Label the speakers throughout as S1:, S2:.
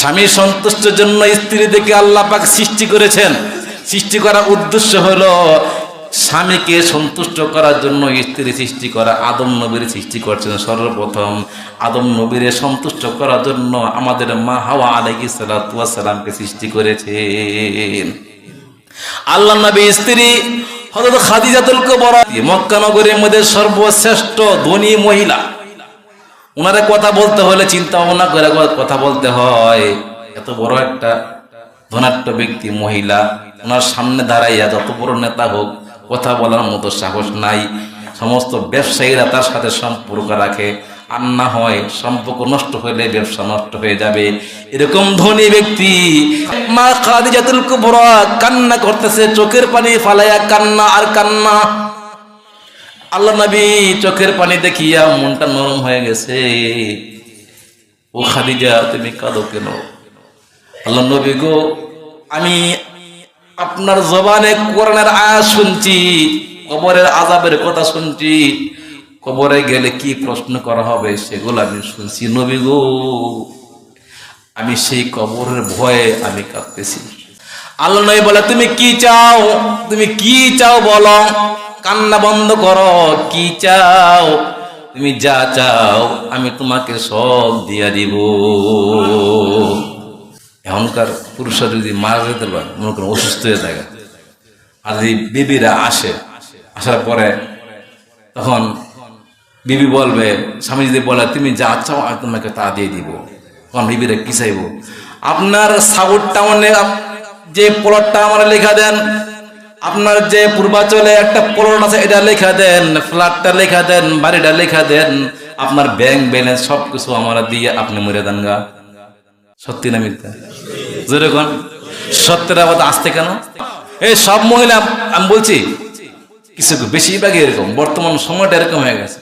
S1: স্বামী সন্তুষ্টের জন্য স্ত্রী দেখে আল্লাহ পাক সৃষ্টি করেছেন। সৃষ্টি করার উদ্দেশ্য হলো স্বামীকে সন্তুষ্ট করার জন্য স্ত্রী সৃষ্টি করা, আদম নবীর সৃষ্টি করছেন সর্বপ্রথম। আদম নবীর সন্তুষ্ট করার জন্য আমাদের মা হাওয়া আলাইহি সালামকে সৃষ্টি করেছেন। আল্লাহ নবী স্ত্রী হযরত খাদিজাতুল কুবরা, মক্কা নগরীর মধ্যে সর্বশ্রেষ্ঠ ধনী মহিলা। ওনারা কথা বলতে হলে চিন্তা ভাবনা করে কথা বলতে হয়। এত বড় একটা ধনাট্য ব্যক্তি, মহিলা ওনার সামনে দাঁড়াইয়া যত বড় নেতা হোক, কথা বলার মতো সাহস নাই। সমস্ত ব্যবসায়ীরা তার সাথে সম্পর্ক রাখে। আর না হয় সম্পর্ক নষ্ট হলে ব্যবসা নষ্ট হয়ে যাবে। এরকম ধনী ব্যক্তি, মা খাদিজাতুল কুবরা কান্না করতেছে, চোখের পানি ফালাইয়া কান্না আর কান্না। আল্লাহ নবী চোখের পানি দেখিয়া মনটা নরম হয়ে গেছে। ও খাদিজা, তুমি কাঁদো কেন? আল্লাহ নবী গো, আমি আপনার জবানে কোরআনের আয়াত শুনছি, কবরের আজাবের কথা শুনছি। কবরে গেলে কি প্রশ্ন করা হবে সেগুলো আমি শুনছি নবী গো। আমি সেই কবরের ভয়ে আমি কাঁদতেছি। আল্লাহ নবী বলে, তুমি কি চাও? তুমি কি চাও বলো? কান্না বন্ধ করো, কি চাও? তুমি যা চাও, আমি তোমাকে সব দিয়া দিব। এখনকার পুরুষরা যদি মারা যেতে পারে, মনে করেন অসুস্থ হয়ে থাকে, আর যদি বিবিরা আসে, আসার পরে তখন বিবি বলবে, স্বামী যদি বলে, তুমি যা চাও, আমি তোমাকে তা দিয়ে দিব। তখন বিবিরা কি চাইব আপনার সাউথ টাউনে যে প্লটটা আমার লেখা দেন আপনার যে পূর্বাচলে একটা প্লট আছে, এটা লেখা দেন ফ্ল্যাটটা লেখা দেন, বাড়িটা লেখা দেন, আপনার ব্যাংক ব্যালেন্স সবকিছু আমরা দিয়ে আপনি মরে দেন গা। সত্যি না মিথ্যা? যেরকম সত্যের আবার আসতে কেন? এই সব মহিলা, আমি বলছি, কিছু বেশিরভাগই এরকম? বর্তমান সময়টা এরকম হয়ে গেছে।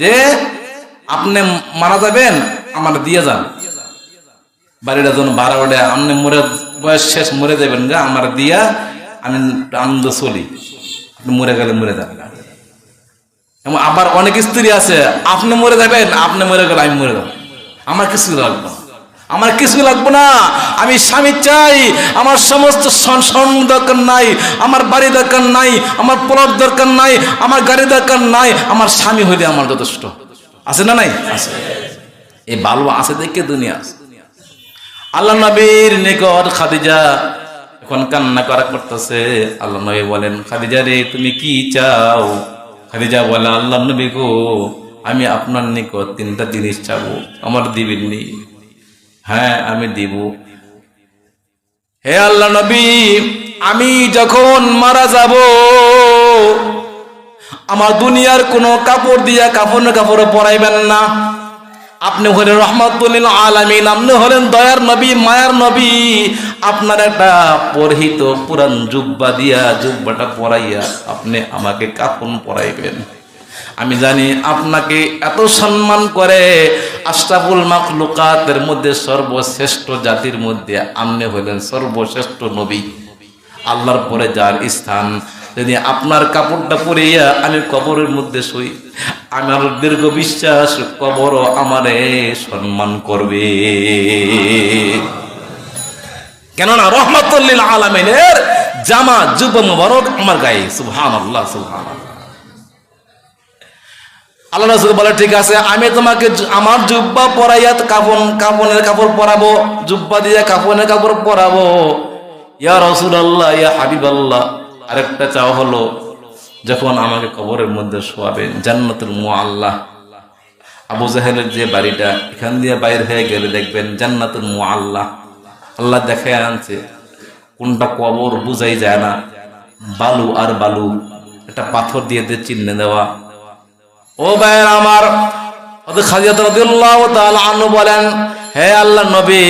S1: যে আপনি মারা যাবেন, আমার দিয়ে যান। বাড়িটা ভাড়া ওঠে, আপনি মরে, বয়স শেষ, মরে যাবেন গা, আমার দিয়া আমি আনন্দ চলি মরে গেলে মরে যাবেন। এবং আবার অনেক স্ত্রী আছে, আপনি মরে যাবেন, আপনি মরে গেলে আমি মরে যাব। আমার কিছু লাগবে আমার কিছু লাগবে না। আমি স্বামী চাই, আমার সমস্ত দরকার নাই, আমার বাড়ি দরকার নাই, আমার প্লট দরকার নাই, আমার গাড়ি দরকার নাই, আমার স্বামী হইলে আমার যথেষ্ট। আছে না নাই? আছে। এই ভালো আছে দেখে দুনিয়া আল্লাহ নবীর নিকট খাদিজা এখন কান্না করা করতেছে। আল্লাহ নবী বলেন, খাদিজা রে, তুমি কি চাও? খাদিজা বলে, আল্লাহ নবী গো, আমি আপনার নিকট তিনটা জিনিস চাবো। আমার দিবেননি হ্যাঁ আমি দিব। হে আল্লাহ নবী, আমি যখন মারা যাব, আমার দুনিয়ার কোনো কাপড় দিয়া কাপড় কাপড় পরাইবেন না। আপনি হলেন রহমতুল্লিল আলামিন, আপনি হলেন দয়ার নবী, মায়ার নবী আপনার একটা পরহিত পুরান জুব্বা দিয়া জুব্বাটা পরাইয়া আপনি আমাকে কাপন পরাইবেন। আমি জানি আপনাকে এত সম্মান করে আশরাফুল মাখলুকাতের মধ্যে সর্বশ্রেষ্ঠ জাতির মধ্যে আপনি হলেন সর্বশ্রেষ্ঠ নবী। আল্লাহর পরে যার স্থান, যদি আপনার কাপড়টা পরিয়া আমি কবরের মধ্যে শুই, আমার দীর্ঘ বিশ্বাস কবরও আমারে সম্মান করবে। কেননা রহমতুল্লিল আলমিনের জামা যুব মুবারক আমার গায়ে সুবহান আল্লাহ সুবহান আল্লাহ রাসূল বলে, ঠিক আছে, আমি তোমাকে আমার জুব্বা পরাইয়া কাপন কাপনের কাপড় পরাবো, জুব্বা দিয়ে কাপনের কাপড় পরাবো। ইয়া রাসূলুল্লাহ, ইয়া হাবিবাল্লাহ, আরেকটা চাও হলো, যখন আমাকে কবরের মধ্যে শোয়াবেন, জান্নাতুল মুআল্লাহ। আবু জাহেলের যে বাড়িটা, এখান দিয়ে বাইর হয়ে গেলে দেখবেন জান্নাতুল মুআল্লাহ। আল্লাহ দেখে আনছে, কোনটা কবর বুঝাই যায় না। বালু আর বালু, একটা পাথর দিয়ে দিয়ে চিহ্নে দেওয়া। ও ভাইয়ের আমার বলেন, হে আল্লাহ নবী,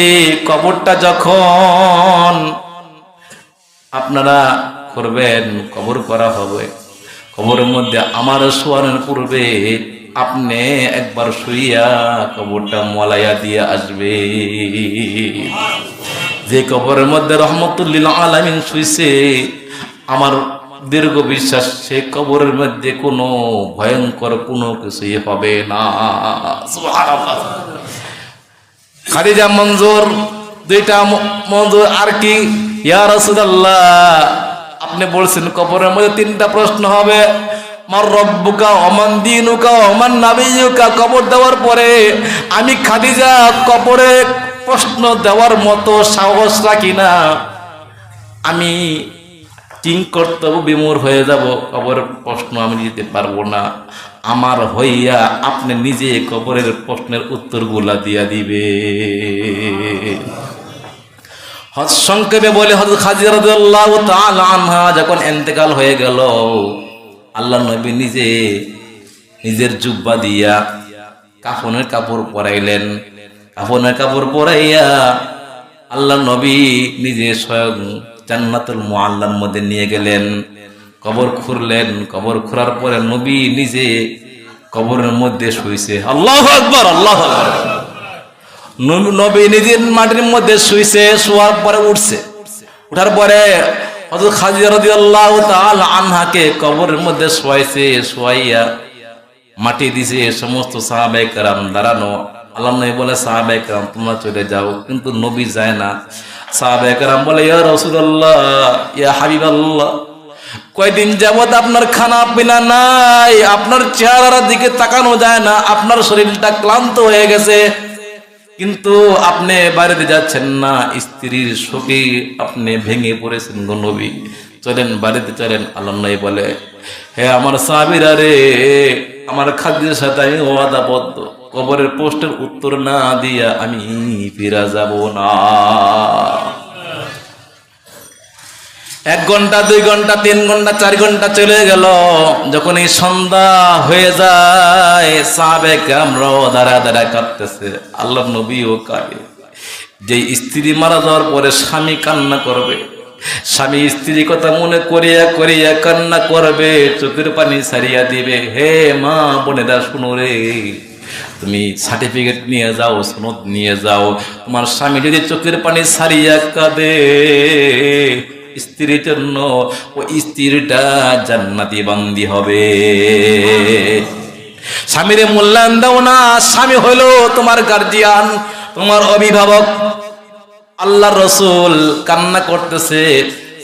S1: কবরটা যখন আপনারা করবেন, কবর করা হবে। কবরের মধ্যে আমার শোয়ানোর পূর্বে আপনি একবার শুইয়া কবরটা মলাইয়া দিয়ে আসবে যে কবরের মধ্যে রহমতুল্লিল আলামিন শুইছে, আমার দীর্ঘ বিশ্বাস সে কবরের মধ্যে কোনো ভয়ঙ্কর কোনো কিছুই হবে না। খাদিজা মঞ্জুর, দুইটা ম- মধু আর কি? ইয়া রাসূলুল্লাহ, আপনি বলছেন কবরের মধ্যে তিনটা প্রশ্ন হবে। মার রব্বুকা অমান দিনুকা অমান নাবিয়ুকা, কবর দেওয়ার পরে আমি খাদিজা কবরে প্রশ্ন দেওয়ার মতো সাহস রাখি না। আমি কিং কর্তব্য বিমূর হয়ে যাব কবর প্রশ্ন আমি দিতে পারব না। আমার হইয়া আপনি নিজে কবরের প্রশ্নের উত্তরগুলা দিয়া দিবে। হজ সংক্ষেপে বলে হজরত খাজির আনহা, যখন এন্তেকাল হয়ে গেল, আল্লাহ নবী নিজে নিজের জুব্বা দিয়া কাফনের কাপড় পরাইলেন। কাফনের কাপড় পরাইয়া আল্লাহ নবী নিজে স্বয়ং জান্নাতুল মুআল্লার মধ্যে নিয়ে গেলেন। কবর খুঁড়লেন। কবর খোঁড়ার পরে নবী নিজে কবরের মধ্যে শুইছে। আল্লাহ আকবার, আল্লাহ নবী- নিজের মাটির মধ্যে শুইছে, শোয়ার পরে উঠছে। উঠার পরে হযরত খাদিজা রাদিয়াল্লাহু তাআলা আনহাকে কবরের মধ্যে শোয়াইছে, শোয়াইয়া মাটি দিছে, সমস্ত সাহাবায়ে কেরাম দাঁড়ানো। আল্লাহ নবী বলে, সাহাবায়ে কেরাম, তোমরা চলে যাও। কিন্তু নবী যায় না। সাহাবায়ে কেরাম বলে, ইয়া রাসূলুল্লাহ, ইয়া হাবিবাল্লাহ, কয়দিন যাবত আপনার খানা পিনা নাই, আপনার চেহারার দিকে তাকানো যায় না, আপনার শরীরটা ক্লান্ত হয়ে গেছে। কিন্তু আপনি বাড়িতে যাচ্ছেন না, স্ত্রীর শোকে আপনি ভেঙে পড়েছেন গো নবী। চলেন, বাড়িতে চলেন আল্লাহ নবী বলে, হে আমার সাবিরা রে, আমার খাদ্যের সাথে আমি ওয়াদাবদ্ধ কবরের পোস্টের উত্তর না দিয়া আমি ফিরা যাব না। এক ঘণ্টা, দুই ঘণ্টা, তিন ঘণ্টা, চার ঘণ্টা চলে গেল। যখন এই সন্ধ্যা হয়ে যায় সাবেক আমরা দাঁড়া দাঁড়া কাঁদতেছে। আল্লাহ নবীও কাঁদে। যে স্ত্রী মারা যাওয়ার পরে স্বামী কান্না করবে। স্বামী স্ত্রী কথা মনে করিয়া করিয়া কান্না করবে, চোখের পানি সারিয়া দিবে। হে মা, বোনেরা, শুনো রে। তুমি সার্টিফিকেট নিয়ে যাও, সনদ নিয়ে যাও। তোমার স্বামী যদি চোখের পানি সারিয়া কাঁদে, স্ত্রীর জন্য ও স্ত্রীটা জান্নাতি বান্দি হবে। স্বামীরে মূল্যায়ন দাও না, স্বামী হলো তোমার গার্জিয়ান তোমার অভিভাবক। আল্লাহ রসুল কান্না করতেছে।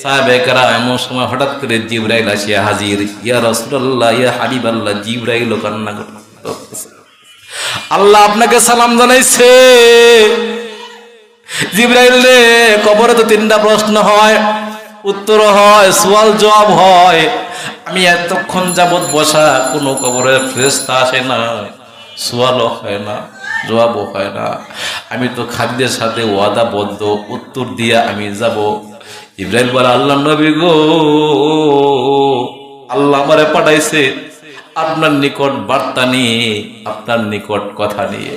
S1: সাহেবেকরা এমন সময় হঠাৎ করে জিব্রাইল আসিয়া হাজির। ইয়া রসুল্লাহ ইয়া হাবিব আল্লাহ জিব্রাইল কান্না করতেছে। আল্লাহ আপনাকে সালাম জানাইছে। জিব্রাইল রে, কবরে তো তিনটা প্রশ্ন হয়, উত্তর হয় সোয়াল জবাব হয়। আমি এতক্ষণ যাবৎ বসা, কোনো কবরে ফেরেস্তা আসে না সোয়ালও হয় না, জবাবও হয় না। আমি তো খাদ্যের সাথে ওয়াদাবদ্ধ উত্তর দিয়ে আমি যাব। ইব্রাহিম বলে, আল্লাহ নবী গো, আল্লাহ আমারে পাঠাইছে। আপনার নিকট বার্তা নিয়ে, আপনার নিকট কথা নিয়ে।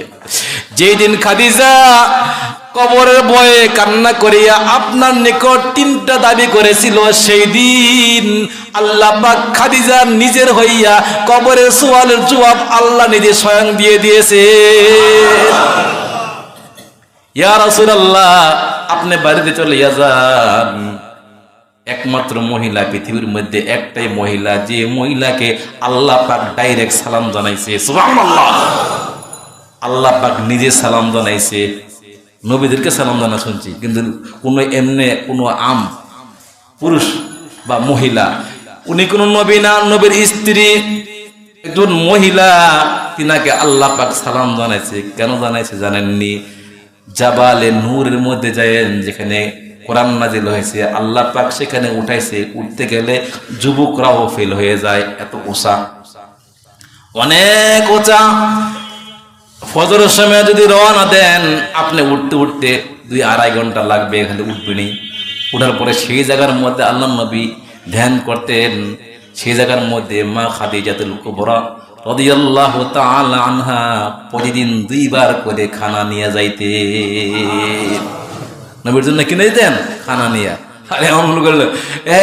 S1: যেই দিন খাদিজা কবরের বয়ে কান্না করিয়া আপনার নিকট তিনটা দাবি করেছিল, সেই দিন আল্লাহ পাক খাদিজা নিজের হইয়া কবরের সোয়ালের জবাব আল্লাহ নিজে স্বয়ং দিয়ে দিয়েছে। ইয়া রাসূলুল্লাহ, আপনি বাড়িতে চলে যান। একমাত্র মহিলা পৃথিবীর মধ্যে একটাই মহিলা, যে মহিলাকে আল্লাহ পাক ডাইরেক্ট সালাম জানাইছে। আল্লাহ পাক নিজে সালাম জানাইছে। নবীদেরকে সালাম জানা শুনছি, কিন্তু কোনো এমনি কোনো আম পুরুষ বা মহিলা, উনি কোন নবী না, নবীর স্ত্রী, একজন মহিলা, তিনাকে আল্লাহ পাক সালাম জানাইছে। কেন জানাইছে জানেননি? জাবালে নূরের মধ্যে যায়েন যেখানে কোরআন নাজিল হয়েছে, আল্লাহ পাক সেখানে উঠাইছে, উঠতে গেলে যুবকরাও ফেল হয়ে যায়, এত উঁচা। অনেক উঁচা। ফজরের সময় যদি রওনা দেন, আপনি উঠতে উঠতে দুই আড়াই ঘণ্টা লাগবে এখানে উঠবেনি উঠার পরে সেই জায়গার মধ্যে আল্লাহ নবী ধ্যান করতেন, সেই জায়গার মধ্যে মা খাদিজাতুল কুবরা রাদিয়াল্লাহু আনহা প্রতিদিন দুইবার করে খানা নিয়ে যাইতে নবীর জন্য কিনে দিতেন খানা নিয়ে। আরে এমন মনে করল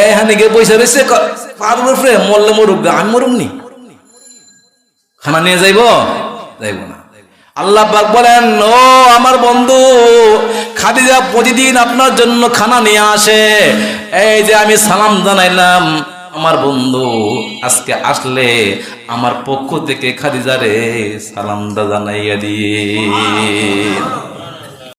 S1: এখানে গিয়ে পয়সা রয়েছে পারব মরলে মরুক আমি মরুমনি খানা নিয়ে যাইব? যাইব না। আল্লাহ পাক বলেন, ও আমার বন্ধু, খাদিজা প্রতিদিন আপনার জন্য খানা নিয়ে আসে। এই যে আমি সালাম জানাইলাম, আমার বন্ধু, আজকে আসলে আমার পক্ষ থেকে খাদিজারে সালামটা জানাইয়া দিয়ে